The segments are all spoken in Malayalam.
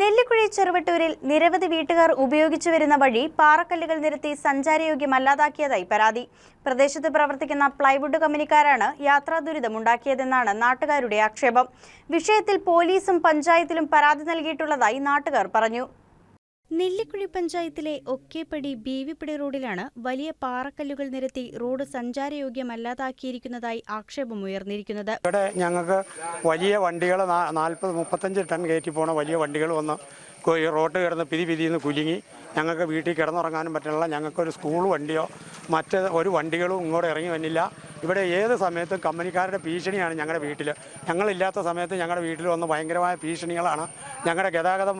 നെല്ലിക്കുഴി ചെറുവട്ടൂരിൽ നിരവധി വീട്ടുകാർ ഉപയോഗിച്ചു വരുന്ന വഴി പാറക്കല്ലുകൾ നിരത്തി സഞ്ചാരയോഗ്യമല്ലാതാക്കിയതായി പരാതി. പ്രദേശത്ത് പ്രവർത്തിക്കുന്ന പ്ലൈവുഡ് കമ്പനിക്കാരാണ് യാത്രാ ദുരിതമുണ്ടാക്കിയതെന്നാണ് നാട്ടുകാരുടെ ആക്ഷേപം. വിഷയത്തിൽ പോലീസും പഞ്ചായത്തിലും പരാതി നൽകിയിട്ടുള്ളതായി നാട്ടുകാർ പറഞ്ഞു. നെല്ലിക്കുഴി പഞ്ചായത്തിലെ ഒക്കേപ്പടി ബീവിപ്പടി റോഡിലാണ് വലിയ പാറക്കല്ലുകൾ നിരത്തി റോഡ് സഞ്ചാരയോഗ്യമല്ലാതാക്കിയിരിക്കുന്നതായി ആക്ഷേപം ആക്ഷേപമുയർന്നിരിക്കുന്നത് ഇവിടെ ഞങ്ങൾക്ക് വലിയ വണ്ടികൾ നാൽപ്പത് മുപ്പത്തഞ്ച് ടൺ കയറ്റി പോണ വലിയ വണ്ടികൾ വന്ന് റോഡ് കിടന്ന് പിരിന്ന് കുലുങ്ങി ഞങ്ങൾക്ക് വീട്ടിൽ കിടന്നുറങ്ങാനും ഞങ്ങൾക്ക് ഞങ്ങൾക്കൊരു സ്കൂൾ വണ്ടിയോ മറ്റ് ഒരു വണ്ടികളും ഇങ്ങോട്ട് ഇറങ്ങി വന്നില്ല. ഇവിടെ ഏത് സമയത്തും കമ്പനിക്കാരുടെ ഭീഷണിയാണ് ഞങ്ങളുടെ വീട്ടിൽ ഞങ്ങളില്ലാത്ത സമയത്ത് ഞങ്ങളുടെ വീട്ടിൽ വന്ന് ഭയങ്കരമായ ഭീഷണികളാണ് ഞങ്ങളുടെ ഗതാഗതം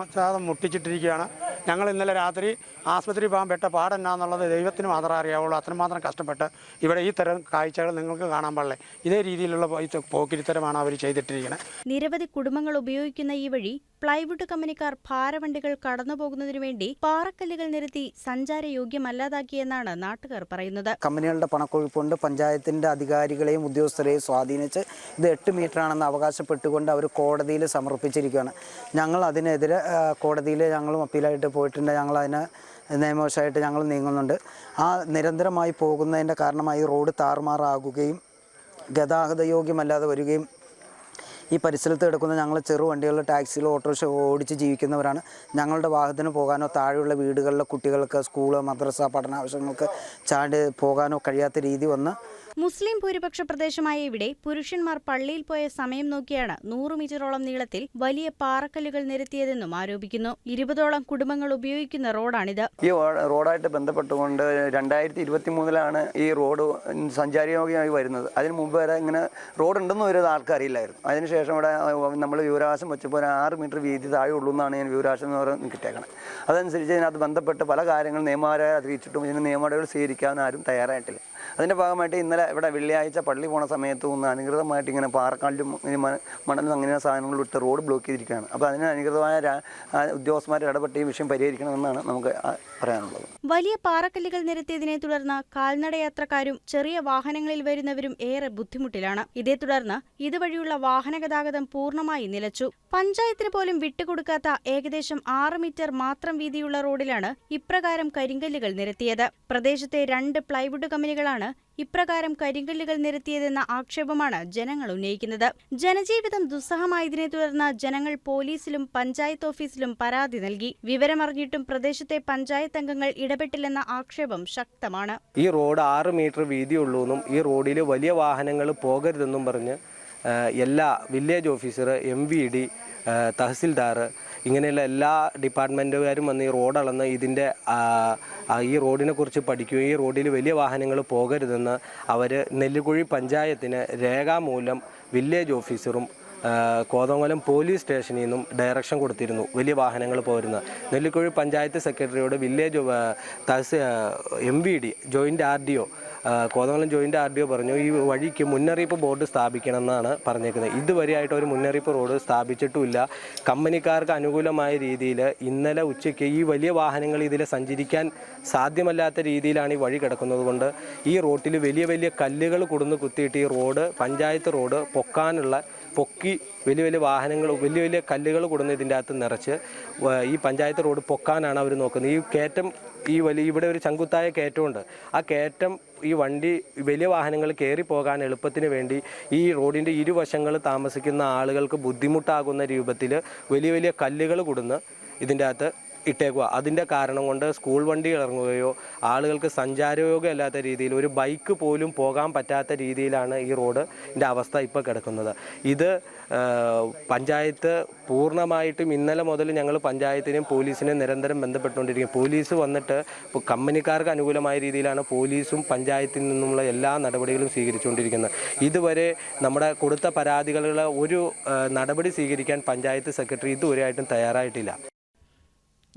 മുട്ടിച്ചിട്ടിരിക്കുകയാണ്. ഞങ്ങൾ ഇന്നലെ രാത്രി ആസ്പത്രി പോകാൻ പെട്ട പാടെന്നാന്നുള്ളത് ദൈവത്തിന് മാത്രം അറിയാവുള്ളൂ. അത്രമാത്രം കഷ്ടപ്പെട്ട് ഇവിടെ ഈ തരം കാഴ്ചകൾ നിങ്ങൾക്ക് കാണാൻ പാടില്ലേ? ഇതേ രീതിയിലുള്ള പോക്കിരിത്തരമാണ് അവർ ചെയ്തിട്ടിരിക്കുന്നത് നിരവധി കുടുംബങ്ങൾ ഉപയോഗിക്കുന്ന ഈ വഴി പ്ലൈവുഡ് കമ്പനിക്കാർ ഭാരവണ്ടികൾ കടന്നുപോകുന്നതിനു വേണ്ടി പാറക്കല്ലുകൾ നിരത്തി സഞ്ചാരയോഗ്യമല്ലാതാക്കിയെന്നാണ് നാട്ടുകാർ പറയുന്നത്. കമ്പനികളുടെ പണക്കൊഴുപ്പുണ്ട് പഞ്ചായത്തിന്റെ അധികാരികളെയും ഉദ്യോഗസ്ഥരെയും സ്വാധീനിച്ച് ഇത് എട്ട് മീറ്റർ ആണെന്ന് അവകാശപ്പെട്ടുകൊണ്ട് അവർ കോടതിയിൽ സമർപ്പിച്ചിരിക്കുകയാണ്. ഞങ്ങൾ അതിനെതിരെ കോടതിയിൽ ഞങ്ങളും അപ്പീലായിട്ട് പോയിട്ടുണ്ട്. ഞങ്ങൾ അതിന് നിയമവശമായിട്ട് ഞങ്ങൾ നീങ്ങുന്നുണ്ട്. ആ നിരന്തരമായി പോകുന്നതിന്റെ കാരണമായി റോഡ് താറുമാറാകുകയും ഗതാഗത യോഗ്യമല്ലാതെ വരികയും ഈ പരിസരത്ത് കിടക്കുന്ന ഞങ്ങൾ ചെറു വണ്ടികളിൽ ടാക്സികൾ ഓട്ടോറിക്ഷ ഓടിച്ച് ജീവിക്കുന്നവരാണ്. ഞങ്ങളുടെ വാഹനത്തിന് പോകാനോ താഴെയുള്ള വീടുകളിലെ കുട്ടികൾക്ക് സ്കൂൾ മദ്രസ പഠനാവശ്യങ്ങൾക്ക് ചാടി പോകാനോ കഴിയാത്ത രീതി വന്ന് മുസ്ലിം ഭൂരിപക്ഷ പ്രദേശമായ ഇവിടെ പുരുഷന്മാർ പള്ളിയിൽ പോയ സമയം നോക്കിയാണ് നൂറ് മീറ്ററോളം നീളത്തിൽ വലിയ പാറക്കല്ലുകൾ നിരത്തിയതെന്നും ആരോപിക്കുന്നു. ഇരുപതോളം കുടുംബങ്ങൾ ഉപയോഗിക്കുന്ന റോഡാണിത്. ഈ റോഡായിട്ട് ബന്ധപ്പെട്ടുകൊണ്ട് രണ്ടായിരത്തി ഇരുപത്തി മൂന്നിലാണ് ഈ റോഡ് സഞ്ചാരയോഗ്യമായി വരുന്നത്. അതിന് മുമ്പ് വരെ ഇങ്ങനെ റോഡ് ഉണ്ടെന്ന് ഒരു ആൾക്കാരില്ലായിരുന്നു. അതിനുശേഷം ഇവിടെ നമ്മൾ വിവരാശം വെച്ചപ്പോൾ ആറ് മീറ്റർ വീതി താഴെ ഉള്ളൂ എന്നാണ് ഞാൻ വിവരാശം എന്ന് പറയുന്നത് കിട്ടിയേക്കണം അതനുസരിച്ച് ഇതിനകത്ത് ബന്ധപ്പെട്ട് പല കാര്യങ്ങൾ നിയമപരമായി അറിയിച്ചിട്ടും ഇതിന് നിയമനടപടികൾ സ്വീകരിക്കാൻ ആരും തയ്യാറായിട്ടില്ല. അതിന്റെ ഭാഗമായിട്ട് ഇന്നലെ ഇവിടെ വെള്ളിയാഴ്ച പള്ളി പോണ സമയത്ത് ഒന്ന് അനുകൃതമായിട്ട് ഇങ്ങനെ പാറക്കല്ലും മണലും അങ്ങനെ സാധനങ്ങളും ഇട്ട് റോഡ് ബ്ലോക്ക് ചെയ്തിരിക്കുകയാണ്. അപ്പോൾ അതിന് അനുകൃതമായ ഉദ്യോഗസ്ഥന്മാർ ഇടപെട്ട് ഈ വിഷയം പരിഹരിക്കണമെന്നാണ് നമുക്ക് പറയാനുള്ളത്. വലിയ പാറക്കല്ലുകൾ നിരത്തിയതിനെ തുടർന്ന് കാൽനടയാത്രക്കാരും ചെറിയ വാഹനങ്ങളിൽ വരുന്നവരും ഏറെ ബുദ്ധിമുട്ടിലാണ്. ഇതേ തുടർന്ന് ഇതുവഴിയുള്ള വാഹന ഗതാഗതം പൂർണമായി നിലച്ചു. പഞ്ചായത്തിന് പോലും വിട്ടുകൊടുക്കാത്ത ഏകദേശം ആറ് മീറ്റർ മാത്രം വീതിയുള്ള റോഡിലാണ് ഇപ്രകാരം കരിങ്കല്ലുകൾ നിരത്തിയത്. പ്രദേശത്തെ രണ്ട് പ്ലൈവുഡ് കമ്പനികളാണ് ഇപ്രകാരം കരിങ്കല്ലുകൾ നിരത്തിയതെന്ന ആക്ഷേപമാണ് ജനങ്ങൾ ഉന്നയിക്കുന്നത്. ജനജീവിതം ദുസ്സഹമായതിനെ തുടർന്ന് ജനങ്ങൾ പോലീസിലും പഞ്ചായത്ത് ഓഫീസിലും പരാതി നൽകി. വിവരമറിഞ്ഞിട്ടും പ്രദേശത്തെ പഞ്ചായത്ത് അംഗങ്ങൾ ഇടപെട്ടില്ലെന്ന ആക്ഷേപം ശക്തമാണ്. ഈ റോഡ് ആറ് മീറ്റർ വീതിയുള്ളൂ എന്നും ഈ റോഡിൽ വലിയ വാഹനങ്ങൾ പോകരുതെന്നും പറഞ്ഞ് എല്ലാ village officer M V D tahsildar ഇങ്ങനെയുള്ള എല്ലാ ഡിപ്പാർട്ട്മെന്റുകാരും വന്ന് ഈ റോഡ് അളന്ന് ഇതിന്റെ ഈ റോഡിനെ കുറിച്ച് പഠിക്കുകയും ഈ റോഡിൽ വലിയ വാഹനങ്ങൾ പോകരുതെന്ന് അവർ നെല്ലുകുഴി പഞ്ചായത്തിന് രേഖാമൂലം വില്ലേജ് ഓഫീസറും കോതമംഗലം പോലീസ് സ്റ്റേഷനിൽ നിന്നും ഡയറക്ഷൻ കൊടുത്തിരുന്നു വലിയ വാഹനങ്ങൾ പോരുന്നത് നെല്ലിക്കുഴി പഞ്ചായത്ത് സെക്രട്ടറിയോട് village തഹസ് M V D joint R D O Kothamangalam joint R D O പറഞ്ഞു ഈ വഴിക്ക് മുന്നറിയിപ്പ് ബോർഡ് സ്ഥാപിക്കണം എന്നാണ് പറഞ്ഞേക്കുന്നത്. ഇതുവരെയായിട്ട് ഒരു മുന്നറിയിപ്പ് റോഡ് സ്ഥാപിച്ചിട്ടുമില്ല. കമ്പനിക്കാർക്ക് അനുകൂലമായ രീതിയിൽ ഇന്നലെ ഉച്ചയ്ക്ക് ഈ വലിയ വാഹനങ്ങൾ ഇതിൽ സഞ്ചരിക്കാൻ സാധ്യമല്ലാത്ത രീതിയിലാണ് ഈ വഴി കിടക്കുന്നത് കൊണ്ട് ഈ റോട്ടിൽ വലിയ വലിയ കല്ലുകൾ കൊടുന്ന് കുത്തിയിട്ട് ഈ റോഡ് പഞ്ചായത്ത് റോഡ് പൊക്കാനുള്ള പൊക്കി വലിയ വലിയ വാഹനങ്ങൾ വലിയ വലിയ കല്ലുകൾ കൊടുന്ന് ഇതിന്റെ അകത്ത് നിറച്ച് ഈ പഞ്ചായത്ത് റോഡ് പൊക്കാനാണ് അവർ നോക്കുന്നത്. ഈ കയറ്റം ഈ വലിയ ഇവിടെ ഒരു ചങ്കുത്തായ കയറ്റമുണ്ട്. ആ കയറ്റം ഈ വണ്ടി വലിയ വാഹനങ്ങൾ കയറി പോകാൻ എളുപ്പത്തിന് വേണ്ടി ഈ റോഡിന്റെ ഇരുവശങ്ങൾ താമസിക്കുന്ന ആളുകൾക്ക് ബുദ്ധിമുട്ടാകുന്ന രൂപത്തിൽ വലിയ വലിയ കല്ലുകൾ കൊടുന്ന് ഇതിന്റെ അകത്ത് ഇട്ടേക്കുക അതിന്റെ കാരണം കൊണ്ട് സ്കൂൾ വണ്ടി ഇറങ്ങുകയോ ആളുകൾക്ക് സഞ്ചാരയോഗ്യമല്ലാത്ത രീതിയിൽ ഒരു ബൈക്ക് പോലും പോകാൻ പറ്റാത്ത രീതിയിലാണ് ഈ റോഡിന്റെ അവസ്ഥ ഇപ്പോൾ കിടക്കുന്നത്. ഇത് പഞ്ചായത്ത് പൂർണമായിട്ടും ഇന്നലെ മുതൽ ഞങ്ങൾ പഞ്ചായത്തിനെയും പോലീസിനെയും നിരന്തരം ബന്ധപ്പെട്ടുകൊണ്ടിരിക്കും പോലീസ് വന്നിട്ട് കമ്പനിക്കാർക്ക് അനുകൂലമായ രീതിയിലാണ് പോലീസും പഞ്ചായത്തിൽ നിന്നുമുള്ള എല്ലാ നടപടികളും സ്വീകരിച്ചുകൊണ്ടിരിക്കുന്നത്. ഇതുവരെ നമ്മുടെ കൊടുത്ത പരാതികളുടെ ഒരു നടപടി സ്വീകരിക്കാൻ പഞ്ചായത്ത് സെക്രട്ടറി ഇതുവരെയായിട്ടും തയ്യാറായിട്ടില്ല.